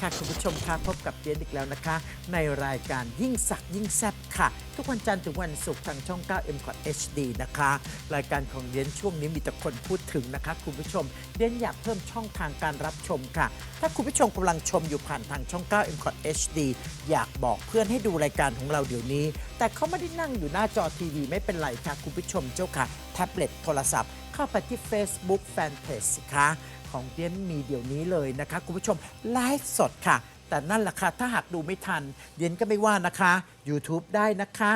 ค่ะคุณผู้ชมค่ะพบกับเดียนอีกแล้วนะคะ ในรายการยิ่งสักยิ่งแซ่บค่ะ ทุกวันจันทร์ถึงวันศุกร์ทางช่อง 9 m c o t HD นะคะ รายการของเดียนช่วงนี้มีแต่คนพูดถึงนะคะ คุณผู้ชมเดียนอยากเพิ่มช่องทางการรับชมค่ะ ถ้าคุณผู้ชมกำลังชมอยู่ผ่านทางช่อง 9 m c o t HD อยากบอกเพื่อนให้ดูรายการของเราเดี๋ยวนี้ แต่เขาไม่ได้นั่งอยู่หน้าจอทีวีไม่เป็นไรค่ะคุณผู้ชมเจ้าค่ะแท็บเล็ตโทรศัพท์เข้าไปที่ Facebook Fanpage สิคะ ของเดียนมีเดี๋ยวนี้เลยนะคะ คุณผู้ชมไลฟ์สดค่ะ แต่นั่นแหละค่ะ ถ้าหากดูไม่ทัน เดียนก็ไม่ว่านะคะ YouTube ได้นะคะ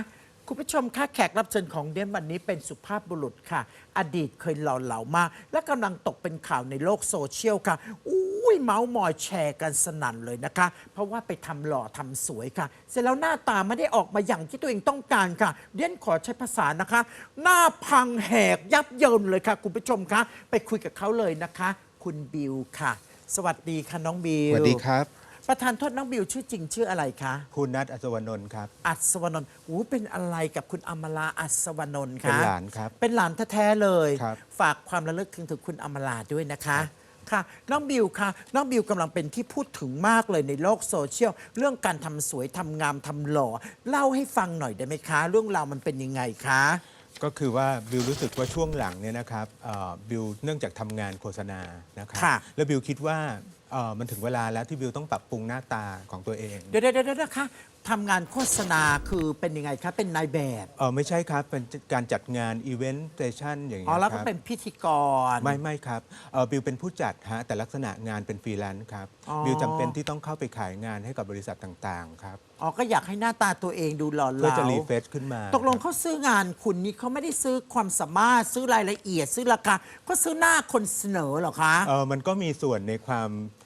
คุณผู้ชมค่ะแขกรับเชิญของเดียนวันนี้เป็นสุภาพบุรุษค่ะ อดีตเคยหล่อเหลามาก และกำลังตกเป็นข่าวในโลกโซเชียลค่ะอุ้ยเมาส์มอยแชร์กันสนั่นเลยนะคะ เพราะว่าไปทำหล่อทำสวยค่ะ เสร็จแล้วหน้าตาไม่ได้ออกมาอย่างที่ตัวเองต้องการค่ะ เดียนขอใช้ภาษานะคะ หน้าพังแหกยับเยินเลยค่ะ คุณผู้ชมคะไปคุยกับเขาเลยนะคะ คุณบิวค่ะ สวัสดีค่ะน้องบิวสวัสดีครับ ประธานโทษน้องบิวชื่อจริงชื่ออะไรคะ คุณนัทอัศวนนท์ครับ อัศวนนท์อู้เป็นอะไรกับคุณอมราอัศวนนท์คะ เป็นหลานครับ เป็นหลานแท้ๆเลย ครับ ฝากความระลึกถึงถึงคุณอมราด้วยนะคะ ค่ะ น้องบิวค่ะ น้องบิวกำลังเป็นที่พูดถึงมากเลยในโลกโซเชียล เรื่องการทำสวยทำงามทำหล่อ เล่าให้ฟังหน่อยได้ไหมคะ เรื่องราวมันเป็นยังไงคะ ก็คือว่าบิวรู้สึกว่าช่วงหลังเนี่ยนะครับเอ่อบิวเนื่องจากทำงานโฆษณานะครับค่ะ แล้วบิวคิดว่าเอ่อมันถึงเวลาแล้วที่บิวต้องปรับปรุงหน้าตาของตัวเอง เดี๋ยวเดี๋ยวเดี๋ยวนะคะ ทำงานโฆษณาคือเป็นยังไงคะเป็นนายแบบเออไม่ใช่ครับ เป็นการจัดงานอีเวนต์เ t ชันอย่างอ๋อเงี้ยแล้วคก็รับเป็นพิธีกร ไม่ไม่ครับเอ่อบิวเป็นผู้จัดฮะแต่ลักษณะงานเป็นฟรีแลนซ์ครับอ๋อ บิวจำเป็นที่ต้องเข้าไปขายงานให้กับบริษัทต่างๆครับอ๋อก็อยากให้หน้าตาตัวเองดูหล่อเหเพื่อลาจะรีเฟรชขึ้นมาตกลงครับเขาซื้องานคุณนี่เขาไม่ได้ซื้อความสามารถซื้อรายละเอียดซื้อราคาก็ซื้อหน้าคนเสนอเหรอคะ เออมันก็มีส่วนในความเอ่อ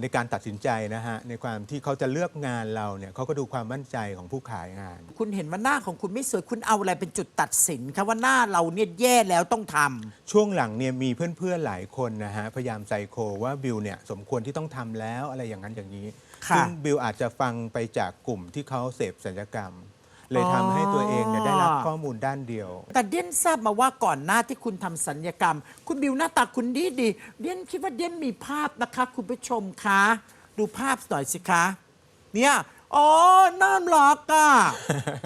ในการตัดสินใจนะฮะในความที่เขาจะเลือกงานเราเนี่ยเขาก็ดูความมั่นใจของผู้ขายงาน คุณเห็นว่าหน้าของคุณไม่สวยคุณเอาอะไรเป็นจุดตัดสินคะว่าหน้าเราเนี่ยแย่แล้วต้องทำช่วงหลังเนี่ยมีเพื่อนๆหลายคนนะฮะพยายามไซโคว่าบิวเนี่ยสมควรที่ต้องทำแล้วอะไรอย่างนั้นอย่างนี้ ค่ะ ซึ่งบิวอาจจะฟังไปจากกลุ่มที่เขาเสพสัญญกรรม เลยอ๋อทำให้ตัวเองเนี่ยได้รับข้อมูลด้านเดียว แต่เดียนทราบมาว่าก่อนหน้าที่คุณทำสัญญกรรม คุณบิวหน้าตาคุณดีดีเดียนคิดว่าเดียนมีภาพนะคะ คุณผู้ชมคะดูภาพหน่อยสิคะ เนี่ยอ๋อน่ารักอะ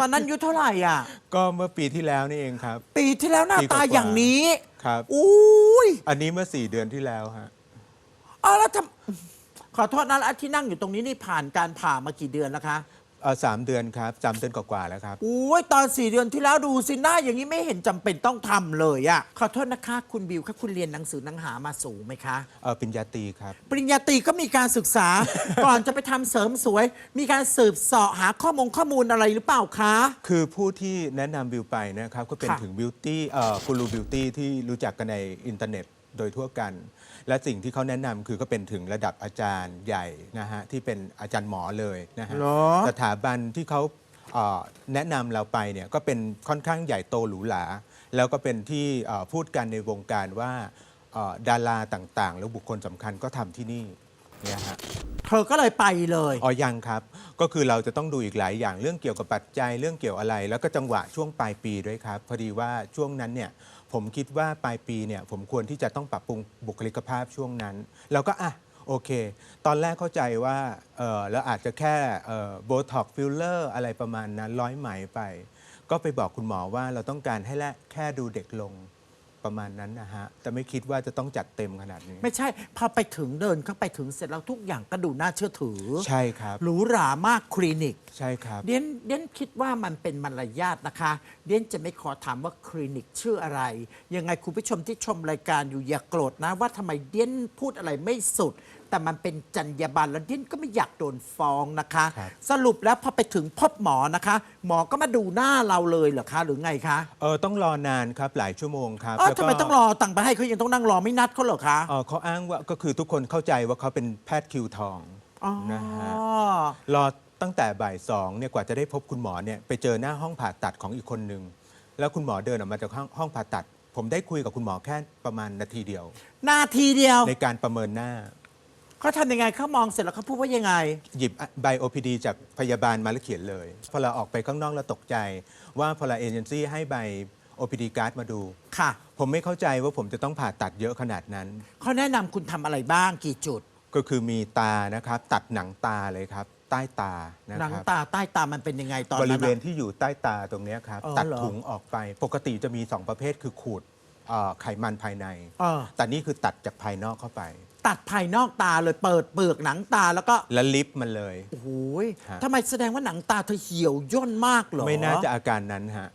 ตอนนั้นอายุเท่าไหร่อะ ก็เมื่อปีที่แล้วนี่เองครับ ปีที่แล้วหน้าปีกตาว่าๆอย่างนี้ครับ อุ้ยอันนี้เมื่อ 4 เดือนที่แล้วฮะอ๋อแล้วทำขอโทษนะแล้วที่นั่งอยู่ตรงนี้นี่ผ่านการผ่ามากี่เดือนแล้วคะ เอ่อสามเดือนครับสามเดือนกว่าๆแล้วครับ อุ้ยตอนสี่เดือนที่แล้วดูสิหน้าอย่างนี้ไม่เห็นจำเป็นต้องทำเลยอะขอโทษนะคะ คุณบิวคะคุณเรียนหนังสือหนังหามาสูงไหมคะ เอ่อปริญญาตรีครับ ปริญญาตรีก็มีการศึกษา ก่อนจะไปทำเสริมสวย มีการสืบเสาะหาข้อมูลข้อมูลอะไรหรือเปล่าคะ คือผู้ที่แนะนำบิวไปนะครับ ก็เป็นค่ะ ถึงบิวตี้เอ่อกูรูบิวตี้ที่รู้จักกันในอินเทอร์เน็ต โดยทั่วกัน และสิ่งที่เขาแนะนำคือก็เป็นถึงระดับอาจารย์ใหญ่นะฮะที่เป็นอาจารย์หมอเลยนะฮะเหรอ สถาบันที่เขาเอ่อแนะนำเราไปเนี่ยก็เป็นค่อนข้างใหญ่โตหรูหรา แล้วก็เป็นที่เอ่อพูดกันในวงการว่าเอ่อดาราต่างๆ แล้วบุคคลสำคัญก็ทำที่นี่เนี่ยฮะ เธอก็เลยไปเลย อ๋อยังครับ ก็คือเราจะต้องดูอีกหลายอย่างเรื่องเกี่ยวกับปัจจัยเรื่องเกี่ยวอะไร แล้วก็จังหวะช่วงปลายปีด้วยครับ พอดีว่าช่วงนั้นเนี่ย ผมคิดว่าปลายปีเนี่ยผมควรที่จะต้องปรับปรุงบุคลิกภาพช่วงนั้น แล้วก็อะโอเค ตอนแรกเข้าใจว่าเออแล้วอาจจะแค่โบท็อกฟิลเลอร์อะไรประมาณนั้นร้อยไหมไป ก็ไปบอกคุณหมอว่าเราต้องการให้แค่ดูเด็กลง ประมาณนั้นนะฮะ แต่ไม่คิดว่าจะต้องจัดเต็มขนาดนี้ ไม่ใช่พอไปถึงเดินเข้าไปถึงเสร็จแล้วทุกอย่างก็ดูน่าเชื่อถือ ใช่ครับ หรูหรามากคลินิก ใช่ครับ เดียนเดียนคิดว่ามันเป็นมารยาทนะคะ เดียนจะไม่ขอถามว่าคลินิกชื่ออะไร ยังไงคุณผู้ชมที่ชมรายการอยู่อย่ากโกรธนะว่าทำไมเดียนพูดอะไรไม่สุด แต่มันเป็นจรรยาบรรณแล้วเดียนก็ไม่อยากโดนฟ้องนะคะ ครับ สรุปแล้วพอไปถึงพบหมอนะคะ หมอก็มาดูหน้าเราเลยเหรอคะ หรือไงคะเออต้องรอนานครับหลายชั่วโมงครับเออแล้วทำก็ไมต้องรอต่างไปให้เขายังต้องนั่งรอไม่นัดเขาเหรอคะเอ่อเขาอ้างว่าก็คือทุกคนเข้าใจว่าเขาเป็นแพทย์คิวทองอ๋อ นะฮะรอตั้งแต่บ่ายสองเนี่ยกว่าจะได้พบคุณหมอเนี่ยไปเจอหน้าห้องผ่าตัดของอีกคนนึงแล้วคุณหมอเดินออกมาจากห้องห้องผ่าตัด ผมได้คุยกับคุณหมอแค่ประมาณนาทีเดียว นาทีเดียว ในการประเมินหน้า เขาทำยังไงเขามองเสร็จแล้วเขาพูดว่ายังไง หยิบใบ OPD จากพยาบาลมาแล้วเขียนเลย พอเราออกไปข้างนอกเราตกใจ ว่าพอเราเอเจนซี่ให้ใบ OPD การ์ดมาดู ค่ะ ผมไม่เข้าใจว่าผมจะต้องผ่าตัดเยอะขนาดนั้น เขาแนะนำคุณทำอะไรบ้างกี่จุด ก็คือมีตานะครับ ตัดหนังตาเลยครับ ใต้ตานะหนังครับตาใต้ตามันเป็นยังไงตอนบนั้นริเวณอะ ที่อยู่ใต้ตาตรงเนี้ยครับ อ๋อตัดเหรอ ถุงออกไป ปกติจะมี2ประเภทคือขูด เอ่อไขมันภายใน เออ แต่นี่คือตัดจากภายนอกเข้าไป ตัดภายนอกตาเลยเปิดเปลือกหนังตาแล้วก็แล้วลิฟต์มันเลย โอ้โหยฮะ ทำไมแสดงว่าหนังตาเธอเหี่ยวย่นมากเหรอไม่น่าจะอาการนั้นฮะ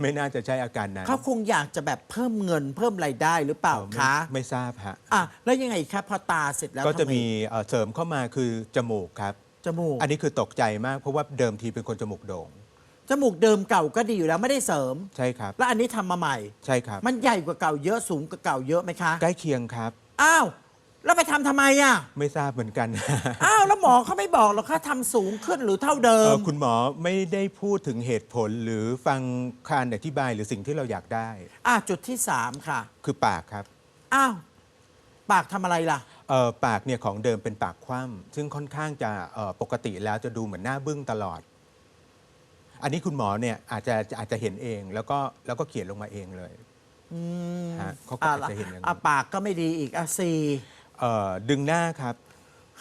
ไม่น่าจะใช่อาการนั้นเขาคงอยากจะแบบเพิ่มเงินเพิ่มรายได้หรือเปล่าเอ่อไม่คะไม่ทราบฮะ อะแล้วยังไงครับพอตาเสร็จแล้วก็จะทำไมีเอ่อเสริมเข้ามาคือจมูกครับ จมูกอันนี้คือตกใจมากเพราะว่าเดิมทีเป็นคนจมูกโด่ง จมูกเดิมเก่าก็ดีอยู่แล้วไม่ได้เสริม ใช่ครับ แล้วอันนี้ทำมาใหม่ ใช่ครับ มันใหญ่กว่าเก่าเยอะสูงกว่าเก่าเยอะไหมคะ ใกล้เคียงครับ อ้าว แล้วไปทำทำไมอะ ไม่ทราบเหมือนกัน อ้าว แล้วหมอเขาไม่บอกหรอกคะทำสูงขึ้นหรือเท่าเดิเอ่ม อคุณหมอไม่ได้พูดถึงเหตุผลหรือฟังคานอธิบายหรือสิ่งที่เราอยากได้ อะจุดที่สามค่ะ คือปากครับอ้าว ปากทำอะไรล่ะ เอ่อปากเนี่ยของเดิมเป็นปากคว่ำซึ่งค่อนข้างจะเอ่อปกติแล้วจะดูเหมือนหน้าบึ้งตลอด อันนี้คุณหมอเนี่ยอาจจะอาจจะเห็นเอง แล้วก็แล้วก็เขียนลงมาเองเลยอืมฮะเขาก็อาจจะเห็นอย่างนั้นอะปากก็ไม่ดีอีกอะสี่เอ่อดึงหน้าครับ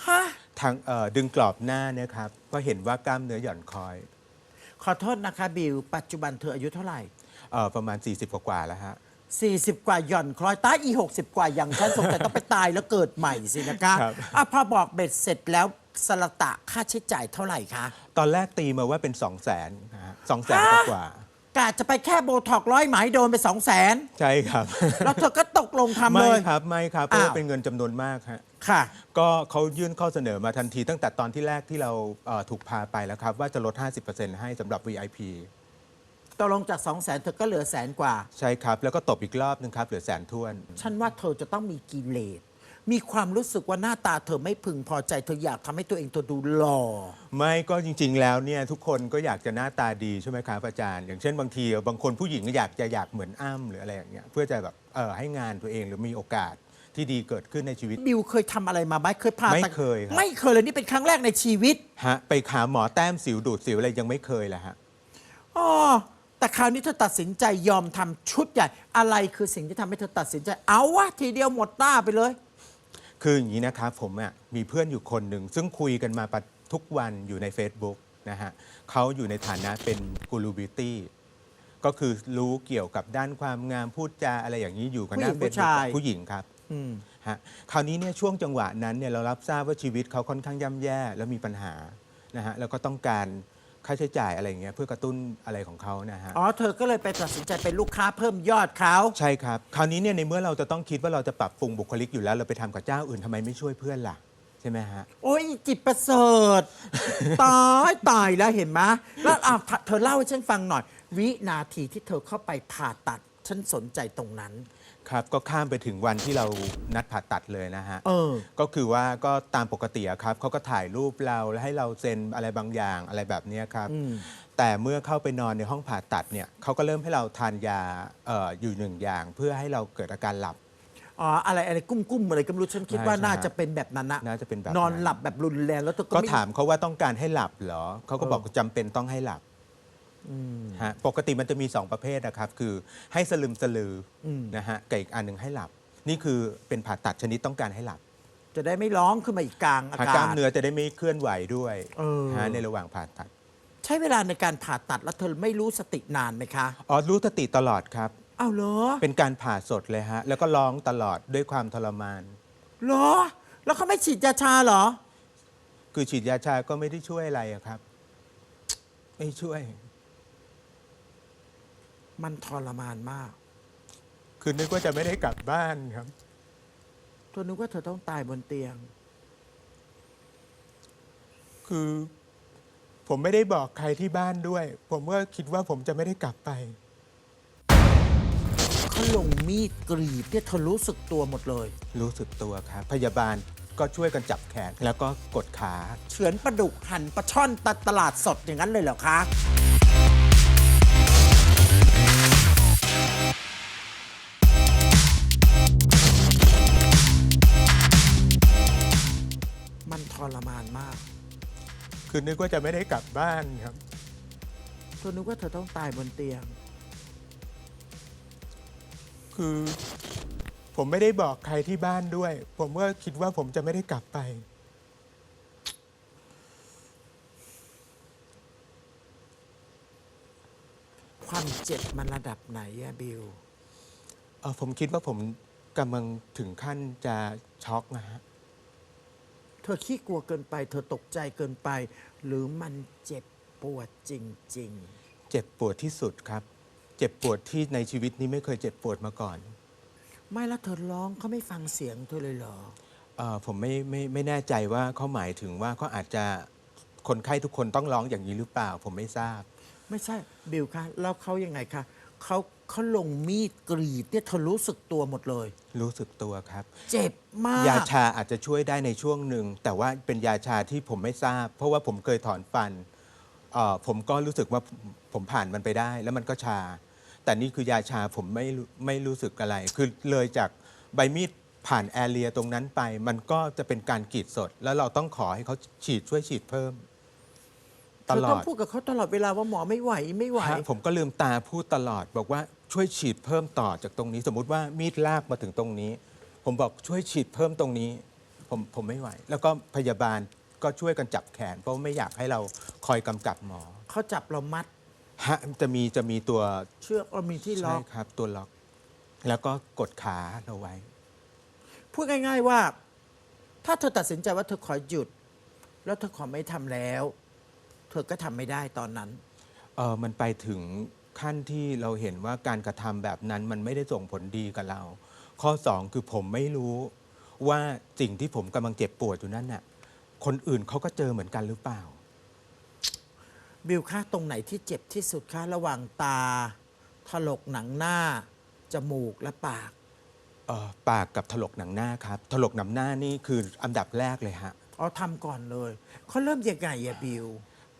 ฮะ ทางเอ่อดึงกรอบหน้าเนี่ยครับก็เห็นว่ากล้ามเนื้อหย่อนคอยขอโทษนะคะบิว ปัจจุบันเธออายุเท่าไหร่ เอ่อประมาณ 40 กว่าๆแล้วฮะ 40 กว่าหย่อนคล้อยตายอี 60 กว่าอย่างฉันสงสัยต้องไปตายแล้วเกิดใหม่สินะคะครับ อะพอบอกเบ็ดเสร็จแล้ว สละตะค่าใช้จ่ายเท่าไหร่คะ ตอนแรกตีมาว่าเป็น 2 0 0 0 0นนะฮะสองแสนฮะ กว่ากะจะไปแค่โบท็อกร้อยไหมโดนไป2 0 0แสนๆใช่ครับแล้วเธอก็ตกลงทำเลไม่ย ครับไม่ครับเพราะว่าอ้าว เป็นเงินจำนวนมากฮะค่ะ ก็เขายื่นข้อเสนอมาทันที ตั้งแต่ตอนที่แรกที่เราเอ่อถูกพาไปแล้วครับ ว่าจะลด 50%ให้สำหรับ VIP ตกลงจาก2 0 0แสนเธอก็เหลือแสนกว่า ใช่ครับ แล้วก็ตบอีกรอบนึงครับเหลือแสนท้วน ฉันว่าเธอจะต้องมีกิเลส มีความรู้สึกว่าหน้าตาเธอไม่พึงพอใจเธออยากทำให้ตัวเองเธอดูหล่อ ไม่ก็จริง ๆ แล้วเนี่ยทุกคนก็อยากจะหน้าตาดีใช่ไหมครับอาจารย์ อย่างเช่นบางทีบางคนผู้หญิงก็อยากจะอยากเหมือนอ้ำหรืออะไรอย่างเงี้ยเพื่อจะแบบเออให้งานตัวเองหรือมีโอกาสที่ดีเกิดขึ้นในชีวิต บิวเคยทำอะไรมาไหมเคยพาไม่ตัดเคยครับ ไม่เคยเลยนี่เป็นครั้งแรกในชีวิตฮะไปหาหมอแต้มสิวดูดสิวอะไรยังไม่เคยแหละฮะ อ๋อแต่คราวนี้เธอตัดสินใจยอมทำชุดใหญ่ อะไรคือสิ่งที่ทำให้เธอตัดสินใจ เอาวะทีเดียวหมดต้าไปเลย คืออย่างนี้นะครับผมอะมีเพื่อนอยู่คนหนึ่ง ซึ่งคุยกันมาปะทุกวันอยู่ใน Facebook นะฮะเขาอยู่ในฐานะเป็นกูรูบิวตี้ก็คือรู้เกี่ยวกับด้านความงามพูดจาอะไรอย่างนี้อยู่กันหน้าผู้หญิงเฟซผู้ชาย ผู้หญิงครับอืมฮะคราวนี้เนี่ยช่วงจังหวะนั้นเนี่ยเรารับทราบว่าชีวิตเขาค่อนข้างย่ำแย่แล้วมีปัญหานะฮะแล้วก็ต้องการ ค่าใช้จ่ายอะไรอย่างเงี้ยเพื่อกระตุ้นอะไรของเขานะฮะ อ๋อ เธอก็เลยไปตัดสินใจเป็นลูกค้าเพิ่มยอดเขา ใช่ครับ คราวนี้เนี่ยในเมื่อเราจะต้องคิดว่าเราจะปรับปรุงบุคลิกอยู่แล้ว เราไปทำกับเจ้าอื่นทำไมไม่ช่วยเพื่อนล่ะ ใช่ไหมฮะ โอ้ยจิตประเสริฐ ตายตายแล้วเห็นไหมแล้วอะเธอเล่าให้ฉันฟังหน่อย วินาทีที่เธอเข้าไปผ่าตัด ฉันสนใจตรงนั้น ครับก็ข้ามไปถึงวันที่เรานัดผ่าตัดเลยนะฮะ เออ ก็คือว่าก็ตามปกติอะครับเขาก็ถ่ายรูปเราแล้วให้เราเซ็นอะไรบางอย่างอะไรแบบเนี้ยครับอืมแต่เมื่อเข้าไปนอนในห้องผ่าตัดเนี่ยเขาก็เริ่มให้เราทานยาเอ่ออยู่หนึ่งอย่าง เพื่อให้เราเกิดอาการหลับ อ๋ออะไรอะไรกุ้มกุ้มๆอะไรก็ไม่รู้ฉันคิดว่าใช่น่าใช่จะเป็นแบบนั้นนะน่าจะเป็นแบบนอนนั้นหลับแบบรุนแรงแล้วเธอก็ก็ไม่ ถามเขาว่าต้องการให้หลับเหรอเขาก็เออบอกจำเป็นต้องให้หลับอืม ฮะปกติมันจะมี 2 ประเภทนะครับ คือให้สลึมสลืออมนะฮะกับอีกอันหนึ่งให้หลับ นี่คือเป็นผ่าตัดชนิดต้องการให้หลับจะได้ไม่ร้องขึ้นมาอีกกลางอาหากกาล้ามศเนื้อจะได้ไม่เคลื่อนไหวด้วยเออฮะในระหว่างผ่าตัดใช้เวลาในการผ่าตัดแล้วเธอไม่รู้สตินานไหมคะอ๋อรู้สติตลอดครับอ้าวเหรอเป็นการผ่าสดเลยฮะ แล้วก็ร้องตลอดด้วยความทรมาน เหรอ แล้วเขาไม่ฉีดยาชาเหรอ คือฉีดยาชาก็ไม่ได้ช่วยอะไรอะครับ ไม่ช่วย มันทรมานมากคือนึกว่าจะไม่ได้กลับบ้านครับ เธอนึกว่าเธอต้องตายบนเตียง คือ ผมไม่ได้บอกใครที่บ้านด้วย ผมก็คิดว่าผมจะไม่ได้กลับไป เขาลงมีดกรีดเนี่ยเธอรู้สึกตัวหมดเลย รู้สึกตัวครับ พยาบาลก็ช่วยกันจับแขนแล้วก็กดขา เฉือนปลาดุกหั่นปลาช่อนตัดตลาดสดอย่างนั้นเลยเหรอคะ รมานมาก คือนึกว่าจะไม่ได้กลับบ้านครับ เธอนึกว่าเธอต้องตายบนเตียง คือ ผมไม่ได้บอกใครที่บ้านด้วย ผมก็คิดว่าผมจะไม่ได้กลับไป ความเจ็บมันระดับไหนอะบิว เออผมคิดว่าผมกำลังถึงขั้นจะช็อกนะฮะ เธอขี้กลัวเกินไป เธอตกใจเกินไป หรือมันเจ็บปวดจริง เจ็บปวดที่สุดครับ เจ็บปวดที่ในชีวิตนี้ไม่เคยเจ็บปวดมาก่อนๆ ไม่แล้วเธอร้องเขาไม่ฟังเสียงเธอเลยเหรอ เออผมไม่ไม่ไม่แน่ใจว่าเขาหมายถึงว่าเขาอาจจะคนไข้ทุกคนต้องร้องอย่างนี้หรือเปล่า ผมไม่ทราบ ไม่ใช่บิวคะแล้วเขายังไงคะเขา เขาลงมีดกรีดเนี่ยเธอรู้สึกตัวหมดเลย รู้สึกตัวครับ เจ็บมาก ยาชาอาจจะช่วยได้ในช่วงหนึ่ง แต่ว่าเป็นยาชาที่ผมไม่ทราบ เพราะว่าผมเคยถอนฟันเอ่อผมก็รู้สึกว่าผมผมผ่านมันไปได้ แล้วมันก็ชา แต่นี่คือยาชาผมไม่รู้ไม่รู้สึกอะไร คือเลยจากใบมีดผ่านแอเรียตรงนั้นไป มันก็จะเป็นการกรีดสด แล้วเราต้องขอให้เขาฉีดช่วยฉีดเพิ่ม เธตอลต้อองดพูดกับเขาตลอดเวลาว่าหมอไม่ไหวไม่ไหว ฮะผมก็ลืมตาพูดตลอด บอกว่าช่วยฉีดเพิ่มต่อจากตรงนี้ สมมุติว่ามีดลากมาถึงตรงนี้ ผมบอกช่วยฉีดเพิ่มตรงนี้ ผมผมไม่ไหว แล้วก็พยาบาลก็ช่วยกันจับแขน เพราะไม่อยากให้เราคอยกำกับหมอเขาจับเรามัด ฮะจะมีจะมีตัวเชือกเรามีที่ล็ใช่อกครับ ตัวล็อก แล้วก็กดขาเราไว้ พูดง่าย ๆว่า ถ้าเธอตัดสินใจว่าเธอขอหยุด แล้วเธอขอไม่ทำแล้วเธอก็ทำไม่ได้ตอนนั้น เออมันไปถึงขั้นที่เราเห็นว่าการกระทำแบบนั้นมันไม่ได้ส่งผลดีกับเรา ข้อสองคือผมไม่รู้ว่าสิ่งที่ผมกำลังเจ็บปวดอยู่นั่นน่ะคนอื่นเขาก็เจอเหมือนกันหรือเปล่า บิวคะตรงไหนที่เจ็บที่สุดคะระหว่างตาถลกหนังหน้า จมูกและปาก เอ่อปากกับถลกหนังหน้าครับ ถลกหนังหน้านี่คืออันดับแรกเลยฮะ อ๋อทำก่อนเลยเขาเริ่มยังไงอะบิว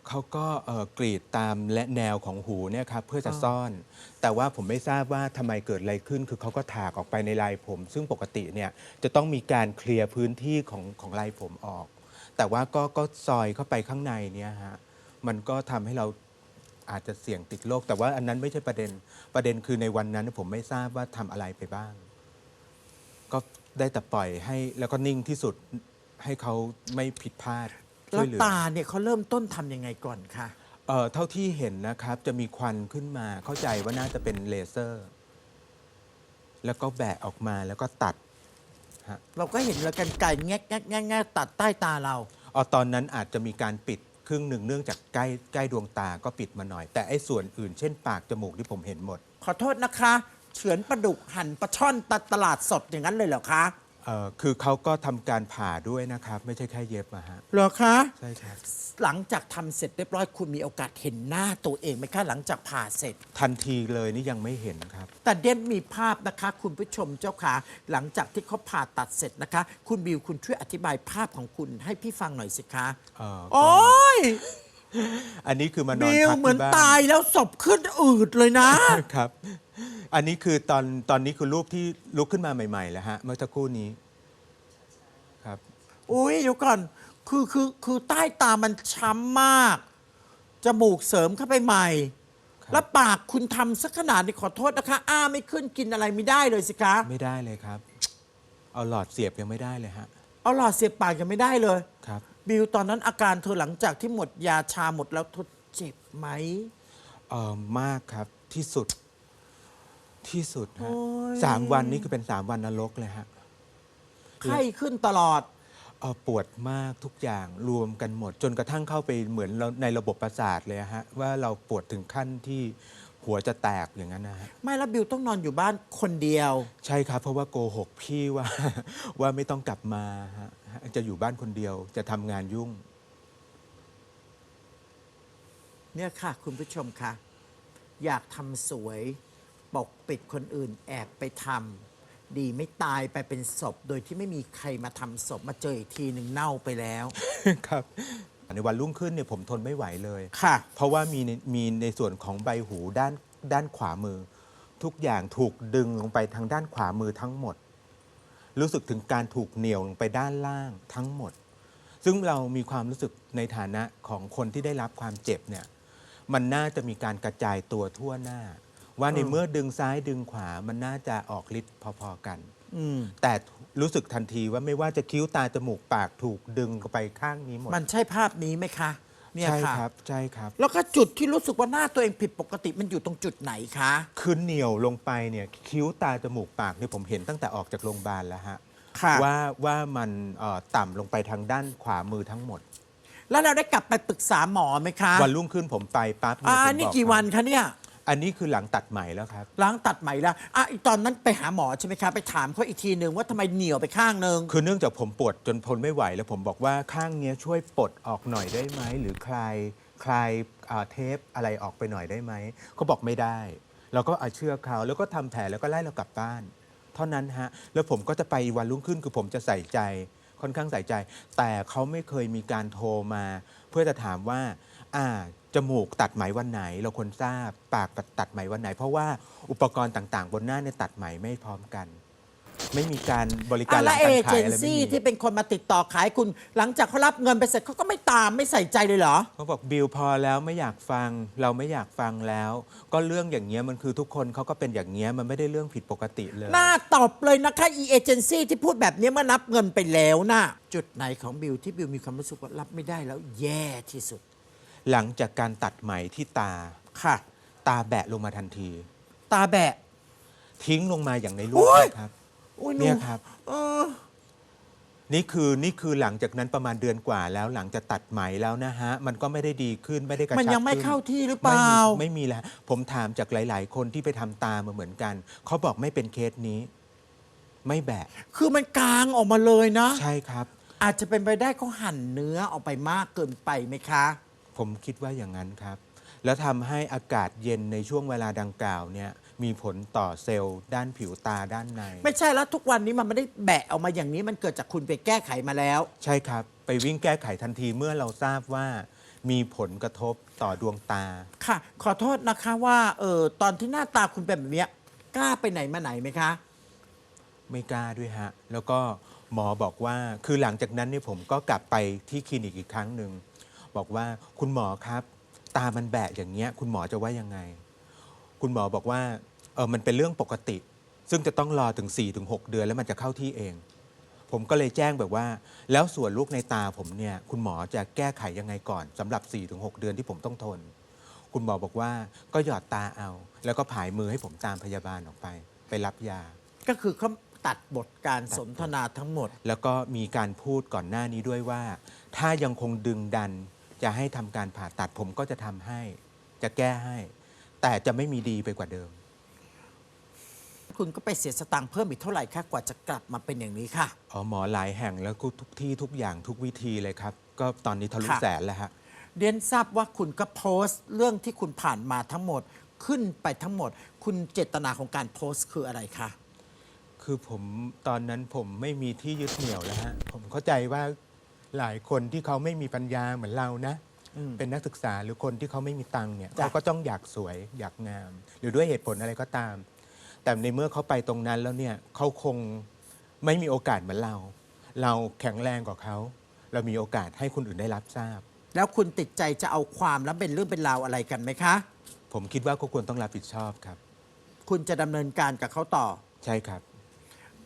เขาก็เอ่อกรีดตามและแนวของหูเนี่ยครับเพื่อจะอ๋อซ่อน แต่ว่าผมไม่ทราบว่าทำไมเกิดอะไรขึ้น คือเขาก็ถากออกไปในลายผม ซึ่งปกติเนี่ยจะต้องมีการเคลียร์พื้นที่ของของลายผมออก แต่ว่าก็ก็ซอยเข้าไปข้างในเนี่ยฮะมันก็ทำให้เราอาจจะเสี่ยงติดโรคแต่ว่าอันนั้นไม่ใช่ประเด็นประเด็นคือในวันนั้นผมไม่ทราบว่าทำอะไรไปบ้าง ก็ได้แต่ปล่อยให้แล้วก็นิ่งที่สุดให้เขาไม่ผิดพลาด ช่แล้ววยเหลือ ตาเนี่ยเขาเริ่มต้นทำยังไงก่อนคะเอ่อเท่าที่เห็นนะครับจะมีควันขึ้นมาเข้าใจว่าน่าจะเป็นเลเซอร์ แล้วก็แบะออกมาแล้วก็ตัดฮะเราก็เห็นแล้วกันไก่แงกแงกแงกแงกตัดใต้ตาเราอ๋อตอนนั้นอาจจะมีการปิดครึ่งหนึ่งเนื่องจากใกล้ใกล้ดวงตาก็ปิดมาหน่อย แต่ไอ้ส่วนอื่นเช่นปากจมูกที่ผมเห็นหมด ขอโทษนะคะ เฉือนปลาดุกหั่นปลาช่อนตัดตลาดสดอย่างนั้นเลยเหรอคะ เอ่อคือเขาก็ทำการผ่าด้วยนะครับ ไม่ใช่แค่เย็บอะฮะเหรอคะ ใช่ครับ หลังจากทำเสร็จเรียบร้อยคุณมีโอกาสเห็นหน้าตัวเองไหมคะหลังจากผ่าเสร็จ ทันทีเลยนี่ยังไม่เห็นครับ แต่เดมมีภาพนะคะ คุณผู้ชมเจ้าขาหลังจากที่เขาผ่าตัดเสร็จนะคะ คุณบิวคุณช่วยอธิบายภาพของคุณให้พี่ฟังหน่อยสิคะเอ่อก็ โอ้ยอันนี้คือมานอนบิวพักเหมือนที่บ้านตายแล้วศพขึ้นอืดเลยนะ ครับ อันนี้คือตอนตอนนี้คือรูปที่ลุกขึ้นมาใหม่ๆแล้วฮะเมื่อสักครู่นี้ครับอุ้ยเดี๋ยวก่อนคือคือคือใต้ตามันช้ำมาก จมูกเสริมเข้าไปใหม่ ครับ แล้วปากคุณทำสักขนาดนี้ขอโทษนะคะ อ้าไม่ขึ้นกินอะไรไม่ได้เลยสิคะ ไม่ได้เลยครับ เอาหลอดเสียบยังไม่ได้เลยฮะเอาหลอดเสียบปากยังไม่ได้เลย ครับ บิวตอนนั้นอาการเธอหลังจากที่หมดยาชาหมดแล้วเธอเจ็บไหม เออมากครับที่สุด ที่สุดฮะโอ้ย สามวันนี้คือเป็นสามวันนรกเลยฮะไข้ขึ้นตลอด เออปวดมากทุกอย่างรวมกันหมด จนกระทั่งเข้าไปเหมือนเราในระบบประสาทเลยฮะว่าเราปวดถึงขั้นที่หัวจะแตกอย่างนั้นนะฮะ ไม่แล้วบิวต้องนอนอยู่บ้านคนเดียว ใช่ครับ เพราะว่าโกหกพี่ว่า ว่าไม่ต้องกลับมาฮะจะอยู่บ้านคนเดียวจะทำงานยุ่ง เนี่ยค่ะ คุณผู้ชมคะอยากทำสวย ปกปิดคนอื่นแอบไปทำดีไม่ตายไปเป็นศพ โดยที่ไม่มีใครมาทำศพมาเจออีกทีหนึ่งเน่าไปแล้ว ครับ ในวันรุ่งขึ้นเนี่ยผมทนไม่ไหวเลย ค่ะ เพราะว่ามีในมีในส่วนของใบหูด้านด้านขวามือ ทุกอย่างถูกดึงลงไปทางด้านขวามือทั้งหมด รู้สึกถึงการถูกเหนี่ยวลงไปด้านล่างทั้งหมด ซึ่งเรามีความรู้สึกในฐานะของคนที่ได้รับความเจ็บเนี่ยมันน่าจะมีการกระจายตัวทั่วหน้า ว่าในอืมเมื่อดึงซ้ายดึงขวามันน่าจะออกฤทธิ์พอๆกัน อืม แต่รู้สึกทันทีว่าไม่ว่าจะคิ้วตาจมูกปากถูกดึงไปข้างนี้หมดมันใช่ภาพนี้ไหมคะ เนี่ยใช่ค่ะ ครับใช่ครับ แล้วก็จุดที่รู้สึกว่าหน้าตัวเองผิดปกติมันอยู่ตรงจุดไหนคะ คือเหนียวลงไปเนี่ยคิ้วตาจมูกปากเนี่ยผมเห็นตั้งแต่ออกจากโรงพยาบาลแล้วฮะค่ะ ว่าว่ามันเอ่อต่ำลงไปทางด้านขวามือทั้งหมด แล้วเราได้กลับไปปรึกษาหมอไหมคะวันรุ่งขึ้นผมไปปั๊บเยอ่าผมนี่บอกกี่วันคะเนี่ย อันนี้คือหลังตัดใหม่แล้วครับ ล้างตัดไหมแล้วอะอีกตอนนั้นไปหาหมอใช่ไหมคะไปถามเขาอีกทีหนึ่งว่าทำไมเหนียวไปข้างหนึ่ง คือเนื่องจากผมปวดจนทนไม่ไหว แล้วผมบอกว่าข้างเนี้ยช่วยปลดออกหน่อยได้ไหม หรือคลายคลายอ่าเทปอะไรออกไปหน่อยได้ไหมเขาบอกไม่ได้ เราก็เอาเชือกเขาแล้วก็ทำแผลแล้วก็ไล่เรากลับบ้าน เท่านั้นฮะ แล้วผมก็จะไปวันรุ่งขึ้นคือผมจะใส่ใจค่อนข้างใส่ใจ แต่เขาไม่เคยมีการโทรมา เพื่อจะถามว่า อ่า จมูกตัดไหมวันไหน เราควรทราบปากตัดไหมวันไหน เพราะว่าอุปกรณ์ต่างๆ บนหน้าเนี่ยตัดไหมไม่พร้อมกัน ไม่มีการบริการอะหลัและงเอการเจขายนอะไรไม่ซี่มีที่เป็นคนมาติดต่อขายคุณ หลังจากเขารับเงินไปเสร็จเขาก็ไม่ตามไม่ใส่ใจเลยเหรอ เขาบอกบิลพอแล้วไม่อยากฟัง เราไม่อยากฟังแล้ว ก็เรื่องอย่างเงี้ยมันคือทุกคนเขาก็เป็นอย่างเงี้ยมันไม่ได้เรื่องผิดปกติเลย หน้าตอบเลยนะคะอีเอเจนซี่ที่พูดแบบนี้เมื่อนับเงินไปแล้วนะจุดไหนของบิวที่บิวมีความรู้สึกว่ารับไม่ได้แล้วแย่ที่สุด หลังจากการตัดไหมที่ตา ค่ะ ตาแบะลงมาทันที ตาแบะ ทิ้งลงมาอย่างในรูโอ๊ปยนะครับอุ้ยหนูเนี่ยครับ เออนี่คือนี่คือหลังจากนั้นประมาณเดือนกว่าแล้วหลังจากตัดไหมแล้วนะฮะ มันก็ไม่ได้ดีขึ้นไม่ได้กระชับมันยังไม่ขึ้เข้าที่หรือเปไม่ล่ามีไม่มีแล้ว ผมถามจากหลาย ๆ คนที่ไปทำตามาเหมือนกัน เขาบอกไม่เป็นเคสนี้ ไม่แบะ คือมันกลางออกมาเลยนะ ใช่ครับ อาจจะเป็นไปได้เขาหั่นเนื้อออกไปมากเกินไปไหมคะ ผมคิดว่าอย่างนั้นครับ แล้วทำให้อากาศเย็นในช่วงเวลาดังกล่าวเนี่ยมีผลต่อเซลล์ด้านผิวตาด้านใน ไม่ใช่แล้วทุกวันนี้มันไม่ได้แบะออกมาอย่างนี้มันเกิดจากคุณไปแก้ไขมาแล้ว ใช่ครับ ไปวิ่งแก้ไขทันทีเมื่อเราทราบว่า มีผลกระทบต่อดวงตา ค่ะ ขอโทษนะคะว่าเออตอนที่หน้าตาคุณเป็นแบบเนี้ยกล้าไปไหนมาไหนไหมคะ ไม่กล้าด้วยฮะ แล้วก็หมอบอกว่าคือหลังจากนั้นเนี่ยผมก็กลับไปที่คลินิกอีกครั้งหนึ่ง บอกว่าคุณหมอครับ ตามันแบะอย่างเงี้ย คุณหมอจะว่ายังไง คุณหมอบอกว่าเออมันเป็นเรื่องปกติ ซึ่งจะต้องรอถึง 4-6 เดือนแล้วมันจะเข้าที่เอง ผมก็เลยแจ้งแบบว่า แล้วส่วนลูกในตาผมเนี่ย คุณหมอจะแก้ไขยังไงก่อนสำหรับ 4-6 เดือนที่ผมต้องทน คุณหมอบอกว่าก็หยอดตาเอา แล้วก็ผายมือให้ผมตามพยาบาลออกไป ไปรับยา ก็คือเขาตัดบทการสนทนาทั้งหมด แล้วก็มีการพูดก่อนหน้านี้ด้วยว่า ถ้ายังคงดึงดัน จะให้ทำการผ่าตัดผมก็จะทำให้ จะแก้ให้ แต่จะไม่มีดีไปกว่าเดิม คุณก็ไปเสียสตังค์เพิ่มอีกเท่าไหร่คะกว่าจะกลับมาเป็นอย่างนี้ค่ะอ๋อหมอหลายแห่งแล้วก็ทุกที่ทุกอย่างทุกวิธีเลยครับ ก็ตอนนี้ทะลุค่ะแสนแล้วฮะเรียนทราบว่าคุณก็โพสต์เรื่องที่คุณผ่านมาทั้งหมดขึ้นไปทั้งหมด คุณเจตนาของการโพสต์คืออะไรคะคือผมตอนนั้นผมไม่มีที่ยึดเหนี่ยวแล้วฮะผมเข้าใจว่า หลายคนที่เขาไม่มีปัญญาเหมือนเรานะ อืม เป็นนักศึกษาหรือคนที่เขาไม่มีตังค์เนี่ยจ้ะ เขาก็ต้องอยากสวยอยากงาม หรือด้วยเหตุผลอะไรก็ตาม แต่ในเมื่อเขาไปตรงนั้นแล้วเนี่ยเขาคงไม่มีโอกาสเหมือนเรา เราแข็งแรงกว่าเขา เรามีโอกาสให้คนอื่นได้รับทราบ แล้วคุณติดใจจะเอาความแล้วเป็นเรื่องเป็นราวอะไรกันไหมคะ ผมคิดว่าก็ควรต้องรับผิดชอบครับ คุณจะดำเนินการกับเขาต่อ ใช่ครับ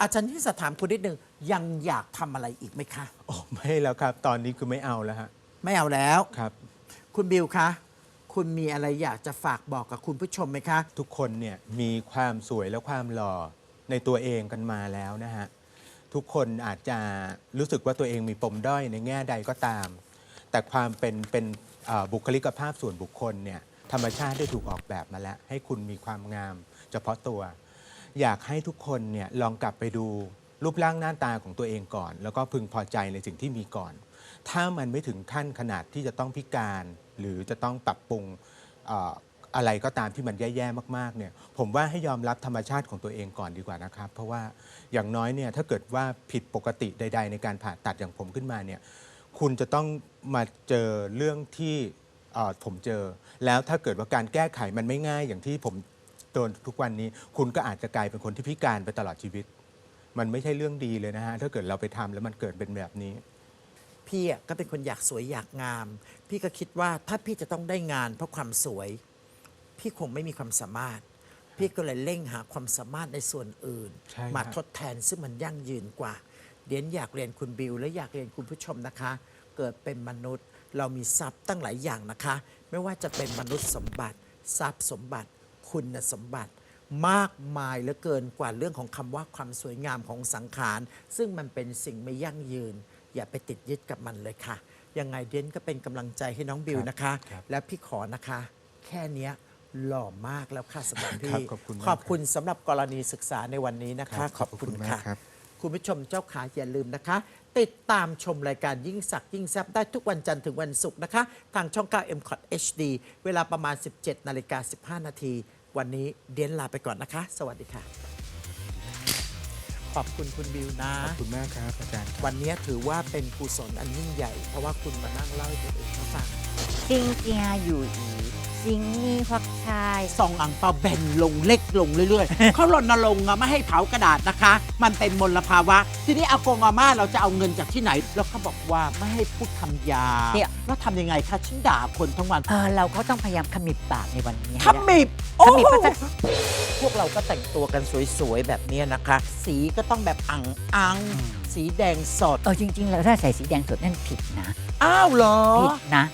อาจารย์ที่จะถามคุณนิดนึง ยังอยากทำอะไรอีกไหมคะ โอ้ไม่แล้วครับ ตอนนี้คือไม่เอาแล้วฮะไม่เอาแล้ว ครับ คุณบิวคะ คุณมีอะไรอยากจะฝากบอกกับคุณผู้ชมไหมคะ ทุกคนเนี่ยมีความสวยและความหล่อในตัวเองกันมาแล้วนะฮะ ทุกคนอาจจะรู้สึกว่าตัวเองมีปมด้อยในแง่ใดก็ตาม แต่ความเป็นเป็นเอ่อบุคลิกภาพส่วนบุคคลเนี่ยธรรมชาติได้ถูกออกแบบมาแล้ว ให้คุณมีความงามเฉพาะตัว อยากให้ทุกคนเนี่ยลองกลับไปดู รูปร่างหน้าตาของตัวเองก่อน แล้วก็พึงพอใจในสิ่งที่มีก่อน ถ้ามันไม่ถึงขั้นขนาดที่จะต้องพิการ หรือจะต้องปรับปรุงอะไรก็ตามที่มันแย่ๆมากๆเนี่ยผมว่าให้ยอมรับธรรมชาติของตัวเองก่อนดีกว่านะครับ เพราะว่าอย่างน้อยเนี่ยถ้าเกิดว่าผิดปกติใด ๆ ในการผ่าตัดอย่างผมขึ้นมาเนี่ยคุณจะต้องมาเจอเรื่องที่ผมเจอ แล้วถ้าเกิดว่าการแก้ไขมันไม่ง่ายอย่างที่ผมโดนทุกวันนี้ คุณก็อาจจะกลายเป็นคนที่พิการไปตลอดชีวิต มันไม่ใช่เรื่องดีเลยนะฮะถ้าเกิดเราไปทำแล้วมันเกิดเป็นแบบนี้ พี่อะก็เป็นคนอยากสวยอยากงาม พี่ก็คิดว่าถ้าพี่จะต้องได้งานเพราะความสวย พี่คงไม่มีความสามารถ พี่ก็เลยเร่งหาความสามารถในส่วนอื่น ใช่ครับมาทดแทนซึ่งมันยั่งยืนกว่า เดียนอยากเรียนคุณบิว และอยากเรียนคุณผู้ชมนะคะ เกิดเป็นมนุษย์ เรามีทรัพย์ตั้งหลายอย่างนะคะ ไม่ว่าจะเป็นมนุษย์สมบัติ ทรัพย์สมบัติ คุณสมบัติ มากมายเหลือเกินกว่าเรื่องของคำว่าความสวยงามของสังขาร ซึ่งมันเป็นสิ่งไม่ยั่งยืน อย่าไปติดยึดกับมันเลยค่ะ ยังไงเดียนก็เป็นกำลังใจให้น้องบิวนะคะ ครับและพี่ขอนะคะ แค่เนี้ยหล่อมากแล้วค่ะสำหรับครัพี่บขอบคุณมากขอบคุณสำหรับกรณีศึกษาในวันนี้นะครัคะบขอบคุณขอบคุณมากค่ะ ครับ คุณผู้ชมเจ้าขาอย่าลืมนะคะ ติดตามชมรายการยิ่งสักยิ่งแซบได้ทุกวันจันทร์ถึงวันศุกร์นะคะ ทางช่อง 9 m c o t HD เวลาประมาณ 17 นาฬิกา 15 นาที วันนี้เดียนลาไปก่อนนะคะ สวัสดีค่ะ ขอบคุณคุณบิวนะ ขอบคุณมากครับอาจารย์ครับวันนี้ถือว่าเป็นกุศลอันยิ่งใหญ่ เพราะว่าคุณมานั่งเล่าให้คนอื่นเขาฟัง จริงเจียอยู่อี สิงนี่ควักชายซองอ่างเปาแบนลงเล็กลงเรื่อยๆ เขารณรงค์อะไม่ให้เผากระดาษนะคะ มันเป็นมลภาวะ ทีนี้อากงอาม่าเราจะเอาเงินจากที่ไหน แล้วเขาบอกว่าไม่ให้พูดคำหยาบเนี่ย แล้วทำยังไงคะฉันด่าคนทั้งวันเออเราก็ต้องพยายามขมิบปากในวันนี้ขมิบขมิบก็จะ พวกเราก็แต่งตัวกันสวยๆ แบบเนี้ยนะคะ สีก็ต้องแบบอังอังสีแดงสด เออจริงๆแล้วถ้าใส่สีแดงสดนั่นผิดนะ อ้าวเหรอ ผิดนะ